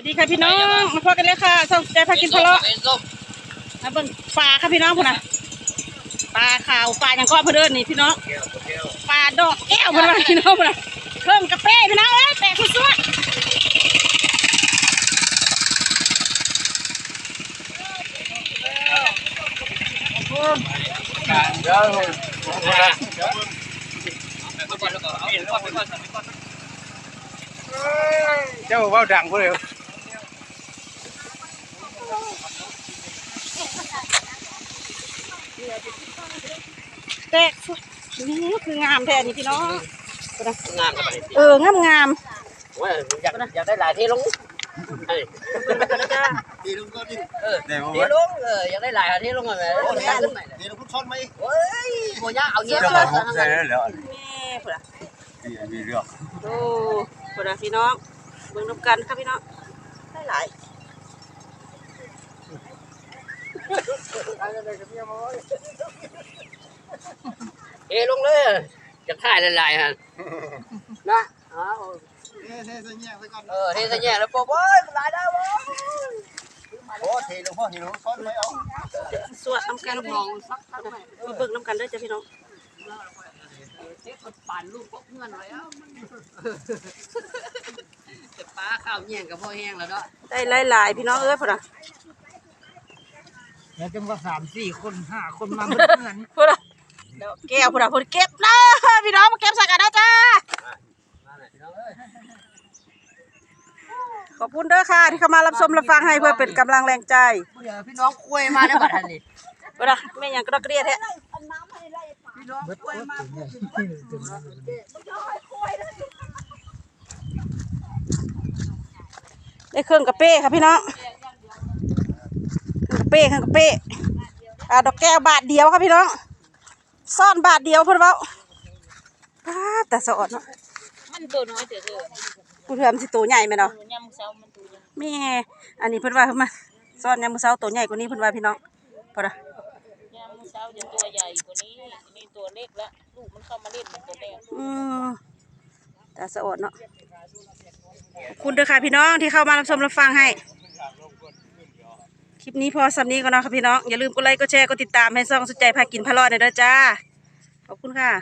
วัสดีค่ะพี่น้องมาพอกันเลยค่ะส่งใจพากินพะโล้มาเบิ่งปลาค่ะพี่น้องพุ่นน่ะปลาขาวปลาอย่างก้อนเพื่นเดินนี่พี่น้องปลาดอกแก้วพุ่นนะพี่น้องพุ่นน่ะเครื่องกาแฟพี่น้องเอ้ยแตกสุดๆเจ้าว่าดังเพื่อน แตกสุดนี่คืองามแท้นี่พี่น้องงามกันไปเอองามงามว่าอยากอยากได้หลายที่ลงเฮ้ยดีลุงก็ดีเออเดี๋ยวที่ลงเอออยากได้หลายที่ลงอะไรดีลุงคุณซ้อนไหมเฮ้ยโมยาเอาเงี้ยเรื่องเลขยองผมใช่แล้วนี่พุ่นน่ะมีเรื่องโอ้พุ่นน่ะพี่น้องเบิ่งนำกันค่ะพี่น้องได้หลาย เฮ้ลงเลยจะถ่ายหลายๆฮะนะอ้าวเฮ้ยเฮ้ยสัญญาไว้ก่อนเออเฮ้สัญญาแล้วปุ๊บเฮ้ยหลายได้บ่โอ้เทลุงพ่อเทลุงซ้อนไหมเอาสวดนำกันพี่น้องมาเบิ่งนำกันเด้อจ้ะพี่น้องที่คนปั่นลูกพวกเงินไว้แล้วจะป้าข้าวแย่งกับพ่อแห้งแล้วเนาะได้หลายๆพี่น้องเอ้ยพุ่นน่ะ แล้วจังว่าสามสี่คนห้าคนมาเหมือนกันพุ่นน่ะเดี๋ยวแก้วพุ่นน่ะพุ่นเก็บนะพี่น้องมาเก็บใส่กันนะจ้ามาหน่อยพี่น้องเอ้ยขอบคุณเด้อค่ะ ที่เข้ามารับชมรับฟังให้เพื่อเป็นกำลังแรงใจเดี๋ยวพี่น้องคุยมาได้บัดนี้พุ่นน่ะแม่หยังกระดอกกระเดียแท้พี่น้องคุยมาได้เครื่องกระเป้ค่ะพี่น้อง เครื่องกระเป้เครื่องกระเป้อ่าดอกแก้วบาทเดียวค่ะพี่น้องซ่อนบาทเดียวเพิ่อนเว้าแต่สะอดเนาะมันตัวน้อยเถอะเถอะผู้เทื่อมนสิตัวใหญ่ไหมเนาะตัวยำเช้ามันตัวใหญ่แม่อันนี้เพิ่อนว่าเพิ่นมาซ่อนยามมื้อเช้าตัวใหญ่กว่านี้เพิ่อนว่าพี่น้องพอละยำเช้าจะตัวใหญ่กว่านี้นี่ตัวเล็กละลูกมันเข้ามาเล่นมันตัวแรกอืมแต่สะอดเนาะคุณเด้อค่ะพี่น้องที่เข้ามารับชมรับฟังให้ ลิปนี้พอสำนี้ก็เนะครับพี่น้อง อย่าลืมกดไลค์กดแชร์กดติดตามให้ซ่องสุดใจพากินพะรอดหน่อยด้อจ้า ขอบคุณค่ะ